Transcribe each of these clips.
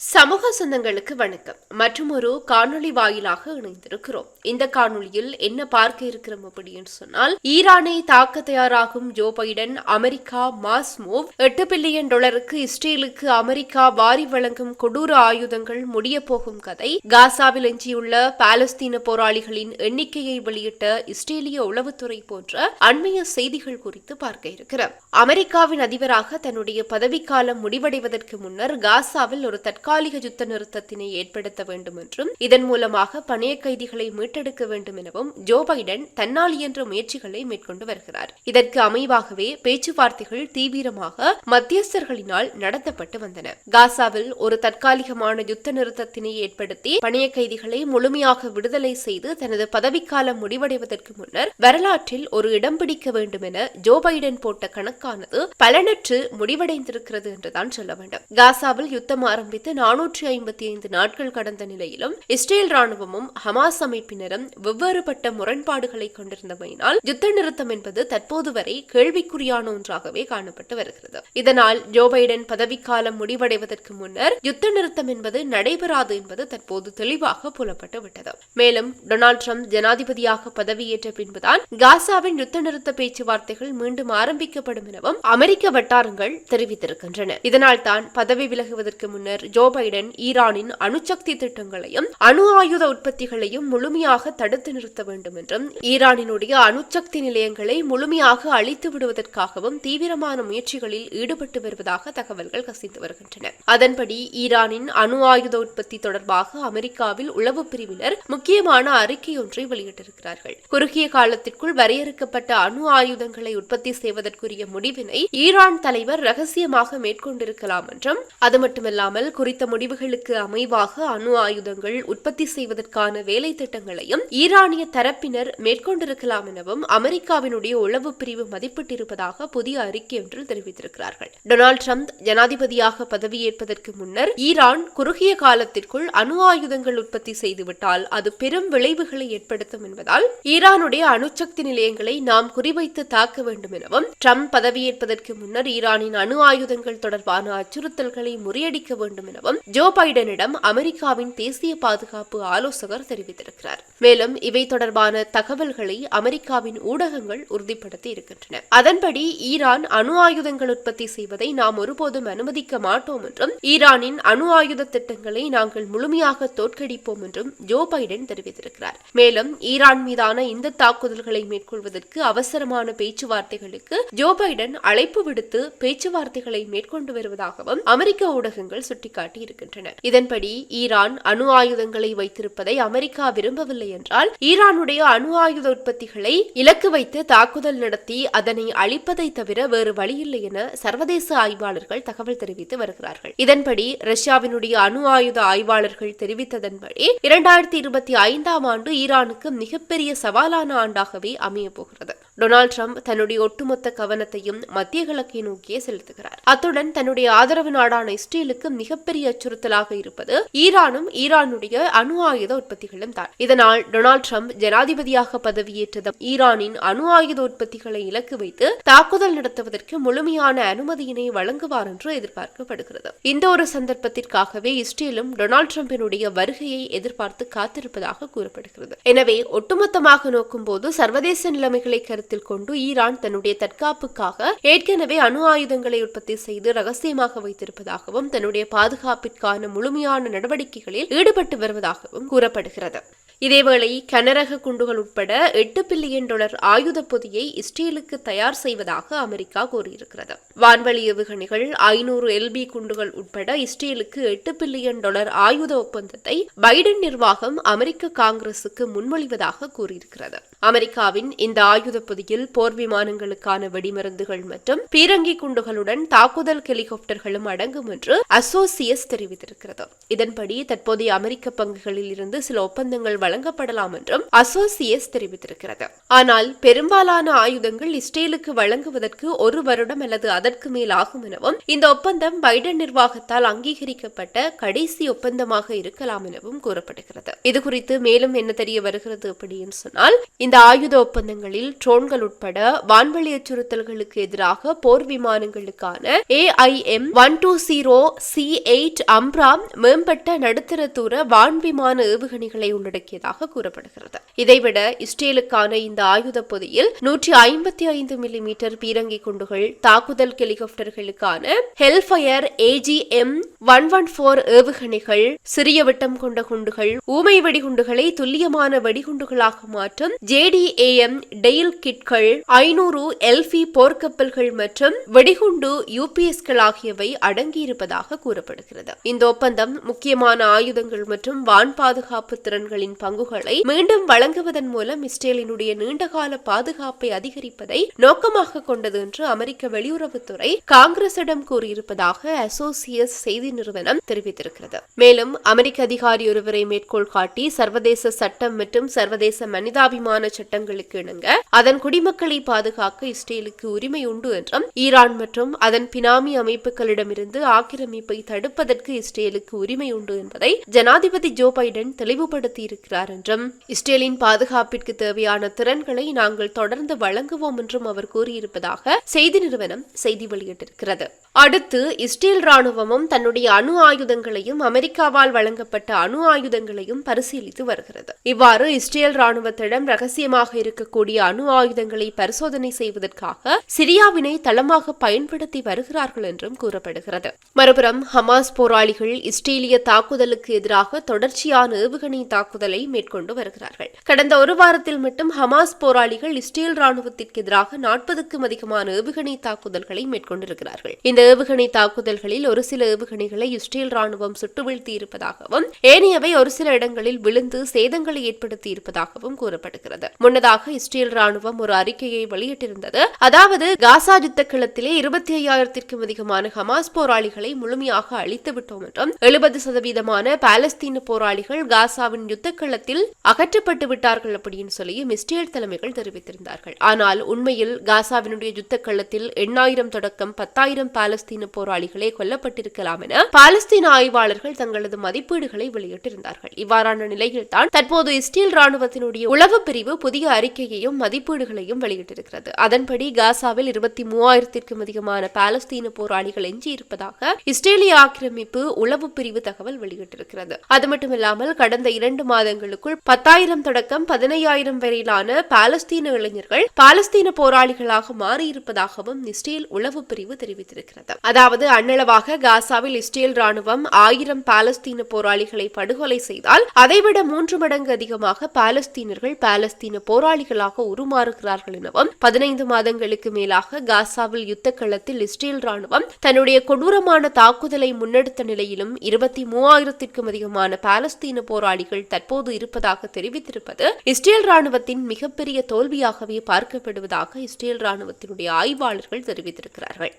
சமூக சொந்தங்களுக்கு வணக்கம். மற்றும் ஒரு காணொளி வாயிலாக இணைந்திருக்கிறோம். இந்த காணொளியில் என்ன பார்க்க இருக்கிறோம் அப்படின்னு சொன்னால் ஈரானை தாக்க தயாராகும் Joe Biden America mass move எட்டு பில்லியன் டாலருக்கு இஸ்ரேலுக்கு அமெரிக்கா வாரி வழங்கும் கொடூர ஆயுதங்கள் முடிய போகும் கதை காசாவில் எஞ்சியுள்ள பாலஸ்தீன போராளிகளின் எண்ணிக்கையை வெளியிட்ட இஸ்ரேலிய உளவுத்துறை போன்ற அண்மைய செய்திகள் குறித்து பார்க்க இருக்கிறோம். அமெரிக்காவின் அதிபராக தன்னுடைய பதவிக்காலம் முடிவடைவதற்கு முன்னர் காசாவில் ஒரு தற்காலிக யுத்த நிறுத்தத்தினை ஏற்படுத்த வேண்டும் என்றும் இதன் மூலமாக பணைய கைதிகளை மீட்டெடுக்க வேண்டும் எனவும் ஜோ பைடன் தன்னால் இயன்ற முயற்சிகளை மேற்கொண்டு வருகிறார். இதற்கு அமைவாகவே பேச்சுவார்த்தைகள் தீவிரமாக மத்தியஸ்தர்களினால் நடத்தப்பட்டு வந்தன. காசாவில் ஒரு தற்காலிகமான யுத்த நிறுத்தத்தினை ஏற்படுத்தி பணைய கைதிகளை முழுமையாக விடுதலை செய்து தனது பதவிக்காலம் முடிவடைவதற்கு முன்னர் வரலாற்றில் ஒரு இடம் பிடிக்க வேண்டும் என ஜோ பைடன் போட்ட கணக்கானது பலனற்று முடிவடைந்திருக்கிறது என்றுதான் சொல்ல வேண்டும். காசாவில் யுத்தம் ஆரம்பித்து நானூற்றி ஐம்பத்தி ஐந்து நாட்கள் கடந்த நிலையிலும் இஸ்ரேல் ராணுவமும் ஹமாஸ் அமைப்பினரும் வெவ்வேறுபட்ட முரண்பாடுகளை கொண்டிருந்தமையினால் யுத்த நிறுத்தம் என்பது தற்போது வரை கேள்விக்குறியான ஒன்றாகவே காணப்பட்டு வருகிறது. இதனால் ஜோ பைடன் பதவிக்காலம் முடிவடைவதற்கு முன்னர் யுத்த நிறுத்தம் என்பது நடைபெறாது என்பது தற்போது தெளிவாக புலப்பட்டு விட்டது. மேலும் டொனால்ட் ட்ரம்ப் ஜனாதிபதியாக பதவியேற்ற பின்புதான் காசாவின் யுத்த நிறுத்த பேச்சுவார்த்தைகள் மீண்டும் ஆரம்பிக்கப்படும் எனவும் அமெரிக்க வட்டாரங்கள் தெரிவித்திருக்கின்றன. இதனால் தான் பதவி விலகுவதற்கு முன்னர் ஜோ பைடன் ஈரானின் அணுசக்தி திட்டங்களையும் அணு ஆயுத உற்பத்திகளையும் முழுமையாக தடுத்து நிறுத்த வேண்டும் என்றும் ஈரானினுடைய அணுசக்தி நிலையங்களை முழுமையாக அழித்து விடுவதற்காகவும் தீவிரமான முயற்சிகளில் ஈடுபட்டு வருவதாக தகவல்கள் கசிந்து வருகின்றன. அதன்படி ஈரானின் அணு ஆயுத உற்பத்தி தொடர்பாக அமெரிக்காவில் உளவு பிரிவினர் முக்கியமான அறிக்கை ஒன்றை வெளியிட்டிருக்கிறார்கள். குறுகிய காலத்திற்குள் வரையறுக்கப்பட்ட அணு ஆயுதங்களை உற்பத்தி செய்வதற்குரிய முடிவினை ஈரான் தலைவர் ரகசியமாக மேற்கொண்டிருக்கலாம் என்றும் அது மட்டுமல்லாமல் குறித்த முடிவுகளுக்கு அமைவாக அணு ஆயுதங்கள் உற்பத்தி செய்வதற்கான வேலை திட்டங்களையும் ஈரானிய தரப்பினர் மேற்கொண்டிருக்கலாம் எனவும் அமெரிக்காவினுடைய உளவு பிரிவு மதிப்பிட்டிருப்பதாக புதிய அறிக்கை ஒன்றில் தெரிவித்திருக்கிறார்கள். டொனால்டு ட்ரம்ப் ஜனாதிபதியாக பதவியேற்பதற்கு முன்னர் ஈரான் குறுகிய காலத்திற்குள் அணு ஆயுதங்கள் உற்பத்தி செய்துவிட்டால் அது பெரும் விளைவுகளை ஏற்படுத்தும் என்பதால் ஈரானுடைய அணுசக்தி நிலையங்களை நாம் குறிவைத்து தாக்க வேண்டும் எனவும் ட்ரம்ப் பதவியேற்பதற்கு முன்னர் ஈரானின் அணு ஆயுதங்கள் தொடர்பான அச்சுறுத்தல்களை முறியடிக்க வேண்டும் எனவும் ஜோ பைடனிடம் அமெரிக்காவின் தேசிய பாதுகாப்பு ஆலோசகர் தெரிவித்திருக்கிறார். மேலும் இவை தொடர்பான தகவல்களை அமெரிக்காவின் ஊடகங்கள் உறுதிப்படுத்தி இருக்கின்றன. அதன்படி ஈரான் அணு ஆயுதங்கள் உற்பத்தி செய்வதை நாம் ஒருபோதும் அனுமதிக்க மாட்டோம் என்றும் ஈரானின் அணு ஆயுத திட்டங்களை நாங்கள் முழுமையாக தோற்கடிப்போம் என்றும் ஜோ பைடன் தெரிவித்திருக்கிறார். மேலும் ஈரான் மீதான இந்த தாக்குதல்களை மேற்கொள்வதற்கு அவசரமான பேச்சுவார்த்தைகளுக்கு ஜோ பைடன் அழைப்பு விடுத்து பேச்சுவார்த்தைகளை மேற்கொண்டு வருவதாகவும் அமெரிக்க ஊடகங்கள் சுட்டிக்காட்டி இருக்கின்றன இதன்படி ஈரான் அணு ஆயுதங்களை வைத்திருப்பதை அமெரிக்கா விரும்பவில்லை என்றால் ஈரானுடைய அணு ஆயுத உற்பத்திகளை இலக்கு வைத்து தாக்குதல் நடத்தி அதனை அழிப்பதை தவிர வேறு வழியில்லை என சர்வதேச ஆய்வாளர்கள் தகவல் தெரிவித்து வருகிறார்கள். இதன்படி ரஷ்யாவினுடைய அணு ஆயுத ஆய்வாளர்கள் தெரிவித்ததன்படி இரண்டாயிரத்தி இருபத்தி ஐந்தாம் ஆண்டு ஈரானுக்கு மிகப்பெரிய சவாலான ஆண்டாகவே அமையப் போகிறது. டொனால்ட் ட்ரம்ப் தன்னுடைய ஒட்டுமொத்த கவனத்தையும் மத்திய கிழக்கை நோக்கியே செலுத்துகிறார். அத்துடன் தன்னுடைய ஆதரவு நாடான இஸ்ரேலுக்கு மிகப்பெரிய அச்சுறுத்தலாக இருப்பது ஈரானும் ஈரானுடைய அணு ஆயுத உற்பத்திகளும் தான். இதனால் டொனால்ட் ட்ரம்ப் ஜனாதிபதியாக பதவியேற்றதும் ஈரானின் அணு ஆயுத உற்பத்திகளை இலக்கு வைத்து தாக்குதல் நடத்துவதற்கு முழுமையான அனுமதியினை வழங்குவார் என்று எதிர்பார்க்கப்படுகிறது. இந்த ஒரு சந்தர்ப்பத்திற்காகவே இஸ்ரேலும் டொனால்ட் ட்ரம்பினுடைய வருகையை எதிர்பார்த்து காத்திருப்பதாக கூறப்படுகிறது. எனவே ஒட்டுமொத்தமாக நோக்கும்போது சர்வதேச நிலைமைகளை கருத்து கருத்தில் கொண்டு ஈரான் தன்னுடைய தற்காப்புக்காக ஏற்கனவே அணு ஆயுதங்களை உற்பத்தி செய்து ரகசியமாக வைத்திருப்பதாகவும் தன்னுடைய பாதுகாப்பிற்கான முழுமையான நடவடிக்கைகளில் ஈடுபட்டு வருவதாகவும் கூறப்படுகிறது. இதேவேளை கனரக குண்டுகள் உட்பட எட்டு பில்லியன் டாலர் ஆயுத பொதியை இஸ்ரேலுக்கு தயார் செய்வதாக அமெரிக்கா கூறியிருக்கிறது. வான்வழி ஏவுகணைகள் ஐநூறு எல்பி குண்டுகள் உட்பட இஸ்ரேலுக்கு எட்டு பில்லியன் டாலர் ஆயுத ஒப்பந்தத்தை பைடன் நிர்வாகம் அமெரிக்க காங்கிரசுக்கு முன்மொழிவதாக கூறியிருக்கிறது. அமெரிக்காவின் இந்த ஆயுத பொதியில் போர் விமானங்களுக்கான வெடிமருந்துகள் மற்றும் பீரங்கி குண்டுகளுடன் தாக்குதல் ஹெலிகாப்டர்களும் அடங்கும் என்று அசோசியஸ் தெரிவித்திருக்கிறது. இதன்படி தற்போதைய அமெரிக்க பங்குகளில் இருந்து சில ஒப்பந்தங்கள் வழங்கப்படலாம் என்றும் அசோசியஸ் தெரிவித்திருக்கிறது. ஆனால் பெரும்பாலான ஆயுதங்கள் இஸ்ரேலுக்கு வழங்குவதற்கு ஒரு வருடம் அல்லது அதற்கு மேல் ஆகும் எனவும் இந்த ஒப்பந்தம் பைடன் நிர்வாகத்தால் அங்கீகரிக்கப்பட்ட கடைசி ஒப்பந்தமாக இருக்கலாம் எனவும் கூறப்படுகிறது. இதுகுறித்து மேலும் என்ன தெரிய வருகிறது அப்படின்னு சொன்னால் இந்த ஆயுத ஒப்பந்தங்களில் ட்ரோன்கள் உட்பட வான்வெளி அச்சுறுத்தல்களுக்கு எதிராக போர் விமானங்களுக்கான AIM one two zero C eight AMRAAM மேம்பட்ட நடுத்தர தூர வான் விமான ஏவுகணைகளை உள்ளடக்கியதாக கூறப்படுகிறது. இதைவிட இஸ்ரேலுக்கான இந்த ஆயுத பொதியில் நூற்றி ஐம்பத்தி ஐந்து மில்லிமீட்டர் பீரங்கி குண்டுகள் தாக்குதல் ஹெலிகாப்டர்களுக்கான ஹெல்ஃபயர் ஏஜிஎம் ஒன் ஒன் போர் ஏவுகணைகள் சிறிய விட்டம் கொண்ட குண்டுகள் ஊமை வெடிகுண்டுகளை துல்லியமான வெடிகுண்டுகளாக மாற்றும் ஜேடிஏஎம் டெயில் கிட்கள் ஐநூறு எல்பி போர்க்கப்பல்கள் மற்றும் வெடிகுண்டு யூபிஎஸ்கள் ஆகியவை அடங்கியிருப்பதாக கூறப்படுகிறது. இந்த ஒப்பந்தம் முக்கியமான ஆயுதங்கள் மற்றும் வான் பாதுகாப்பு திறன்களின் பங்குகளை மீண்டும் வழங்குவதன் மூலம் இஸ்ரேலினுடைய நீண்டகால பாதுகாப்பை அதிகரிப்பதை நோக்கமாக கொண்டது என்று அமெரிக்க வெளியுறவுத்துறை காங்கிரசிடம் கூறியிருப்பதாக அசோசியஸ் செய்தி நிறுவனம் தெரிவித்திருக்கிறது. மேலும் அமெரிக்க அதிகாரி ஒருவரை மேற்கோள் காட்டி சர்வதேச சட்டம் மற்றும் சர்வதேச மனிதாபிமான சட்டங்களுக்கு இணங்க அதன் குடிமக்களை பாதுகாக்க இஸ்ரேலுக்கு உரிமை உண்டு என்றும் ஈரான் மற்றும் அதன் பினாமி அமைப்புகளிடமிருந்து ஆக்கிரமிப்பை தடுப்பதற்கு இஸ்ரேலுக்கு உரிமை உண்டு என்பதை ஜனாதிபதி ஜோ பைடன் தெளிவுபடுத்தியிருக்கிறார் என்றும் இஸ்ரேலின் பாதுகாப்பிற்கு தேவையான திறன்களை நாங்கள் தொடர்ந்து வழங்குவோம் என்றும் அவர் கூறியிருப்பதாக செய்தி நிறுவனம் செய்தி வெளியிட்டிருக்கிறது. அடுத்து இஸ்ரேல் ராணுவமும் தன்னுடைய அணு ஆயுதங்களையும் அமெரிக்காவால் வழங்கப்பட்ட அணு ஆயுதங்களையும் பரிசீலித்து வருகிறது. இவ்வாறு இஸ்ரேல் ராணுவத்திடம் அவசியமாக இருக்கக்கூடிய அணு ஆயுதங்களை பரிசோதனை செய்வதற்காக சிரியாவினை தளமாக பயன்படுத்தி வருகிறார்கள் என்றும் கூறப்படுகிறது. மறுபுறம் ஹமாஸ் போராளிகள் இஸ்ரேலிய தாக்குதலுக்கு எதிராக தொடர்ச்சியான ஏவுகணை தாக்குதலை மேற்கொண்டு வருகிறார்கள். கடந்த ஒரு வாரத்தில் மட்டும் ஹமாஸ் போராளிகள் இஸ்ரேல் ராணுவத்திற்கு எதிராக நாற்பதுக்கும் அதிகமான ஏவுகணை தாக்குதல்களை மேற்கொண்டிருக்கிறார்கள். இந்த ஏவுகணை தாக்குதல்களில் ஒரு சில ஏவுகணைகளை இஸ்ரேல் ராணுவம் சுட்டு வீழ்த்தி இருப்பதாகவும் ஏனையவை ஒரு சில இடங்களில் விழுந்து சேதங்களை ஏற்படுத்தி இருப்பதாகவும் கூறப்படுகிறது. முன்னதாக இஸ்ரேல் ராணுவம் ஒரு அறிக்கையை வெளியிட்டிருந்தது. அதாவது காசா யுத்த களத்திலே இருபத்தி ஐயாயிரத்திற்கும் அதிகமான ஹமாஸ் போராளிகளை முழுமையாக அழித்து விட்டோம் என்றும் எழுபது சதவீதமான பாலஸ்தீன போராளிகள் காசாவின் யுத்த களத்தில் அகற்றப்பட்டு விட்டார்கள் அப்படின்னு சொல்லியும் இஸ்ரேல் தலைமைகள் தெரிவித்திருந்தார்கள். ஆனால் உண்மையில் காசாவினுடைய யுத்த களத்தில் எண்ணாயிரம் தொடக்கம் பத்தாயிரம் பாலஸ்தீன போராளிகளே கொல்லப்பட்டிருக்கலாம் என பாலஸ்தீன ஆய்வாளர்கள் தங்களது மதிப்பீடுகளை வெளியிட்டிருந்தார்கள். இவ்வாறான நிலையில்தான் தற்போது இஸ்ரேல் ராணுவத்தினுடைய உளவு பிரிவு புதிய அறிக்கையையும் மதிப்பீடுகளையும் வெளியிட்டிருக்கிறது. அதன்படி காசாவில் இருபத்தி மூவாயிரத்திற்கும் அதிகமான பாலஸ்தீன போராளிகள் எஞ்சியிருப்பதாக இஸ்ரேலிய ஆக்கிரமிப்பு உளவு பிரிவு தகவல் வெளியிட்டிருக்கிறது. அது மட்டுமில்லாமல் கடந்த இரண்டு மாதங்களுக்குள் பத்தாயிரம் தொடக்கம் பதினையாயிரம் வரையிலான பாலஸ்தீன இளைஞர்கள் பாலஸ்தீன போராளிகளாக மாறியிருப்பதாகவும் இஸ்ரேல் உளவு பிரிவு தெரிவித்திருக்கிறது. அதாவது அண்ணளவாக காசாவில் இஸ்ரேல் ராணுவம் ஆயிரம் பாலஸ்தீன போராளிகளை படுகொலை செய்தால் அதைவிட மூன்று மடங்கு அதிகமாக பாலஸ்தீனர்கள் பாலஸ்தீன போராளிகளாக உருமாறுகிறார்கள் எனவும் பதினைந்து மாதங்களுக்கு மேலாக காசாவில் யுத்த களத்தில் இஸ்ரேல் ராணுவம் தன்னுடைய கொடூரமான தாக்குதலை முன்னெடுத்த நிலையிலும் இருபத்தி மூவாயிரத்திற்கும் அதிகமான பாலஸ்தீன போராளிகள் தற்போது இருப்பதாக தெரிவித்திருப்பது இஸ்ரேல் ராணுவத்தின் மிகப்பெரிய தோல்வியாகவே பார்க்கப்படுவதாக இஸ்ரேல் ராணுவத்தினுடைய ஆய்வாளர்கள் தெரிவித்திருக்கிறார்கள்.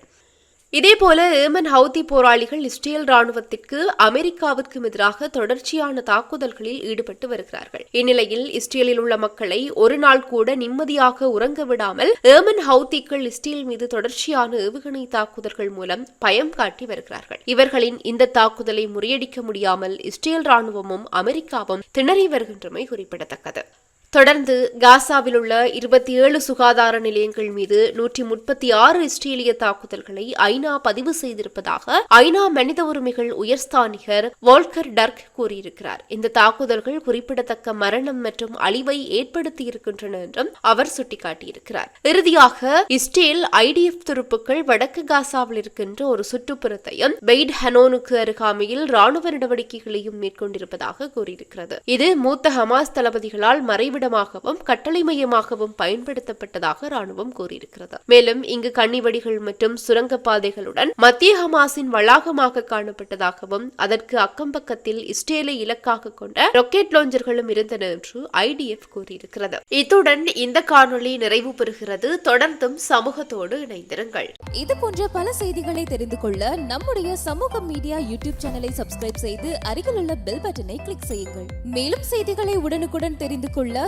இதேபோல ஏமன் ஹவுதி போராளிகள் இஸ்ரேல் ராணுவத்திற்கு அமெரிக்காவிற்கும் எதிராக தொடர்ச்சியான தாக்குதல்களில் ஈடுபட்டு வருகிறார்கள். இந்நிலையில் இஸ்ரேலில் உள்ள மக்களை ஒரு நாள் கூட நிம்மதியாக உறங்க விடாமல் ஏமன் ஹவுதிகள் இஸ்ரேல் மீது தொடர்ச்சியான ஏவுகணை தாக்குதல்கள் மூலம் பயம் காட்டி வருகிறார்கள். இவர்களின் இந்த தாக்குதலை முறியடிக்க முடியாமல் இஸ்ரேல் ராணுவமும் அமெரிக்காவும் திணறி வருகின்றமை குறிப்பிடத்தக்கது. தொடர்ந்து காசாவில் உள்ள இருபத்தி ஏழு சுகாதார நிலையங்கள் மீது நூற்றி முப்பத்தி ஆறு இஸ்ரேலிய தாக்குதல்களை ஐநா பதிவு செய்திருப்பதாக ஐநா மனித உரிமைகள் உயர்ஸ்தானிகர் வால்கர் டர்க் கூறியிருக்கிறார். இந்த தாக்குதல்கள் குறிப்பிடத்தக்க மரணம் மற்றும் அழிவை ஏற்படுத்தியிருக்கின்றன என்றும் அவர் சுட்டிக்காட்டியிருக்கிறார். இறுதியாக இஸ்ரேல் ஐடிஎஃப் துருப்புக்கள் வடக்கு காசாவில் இருக்கின்ற ஒரு சுற்றுப்புறத்தையும் பெய்ட் ஹனோனுக்கு அருகாமையில் ராணுவ நடவடிக்கைகளையும் மேற்கொண்டிருப்பதாக கூறியிருக்கிறது. இது மூத்த ஹமாஸ் தளபதிகளால் மறைவு உறைவிடமாகவும் கட்டளை மையமாகவும் பயன்படுத்தப்பட்டதாக ராணுவம் கூறியிருக்கிறது. மேலும் இங்கு கன்னிவடிகள் மற்றும் சுரங்கப்பாதைகளுடன் மத்திய ஹமாஸின் வளாகமாக காணப்பட்டதாகவும் அதற்கு அக்கம்பக்கத்தில் இஸ்ரேலை இலக்காக கொண்ட ராக்கெட் லாஞ்சர்களும் இருந்தன என்று ஐடிஎஃப் கூறியிருக்கிறது. இத்துடன் இந்த காணொலி நிறைவு பெறுகிறது. தொடர்ந்தும் சமூகத்தோடு இணைந்திருங்கள். இது போன்ற பல செய்திகளை தெரிந்து கொள்ள நம்முடைய சமூக மீடியா யூடியூப் சேனலை சப்ஸ்கிரைப் செய்து அருகில் உள்ள பெல் பட்டனை கிளிக் செய்யுங்கள். மேலும் செய்திகளை உடனுக்குடன் தெரிந்து கொள்ள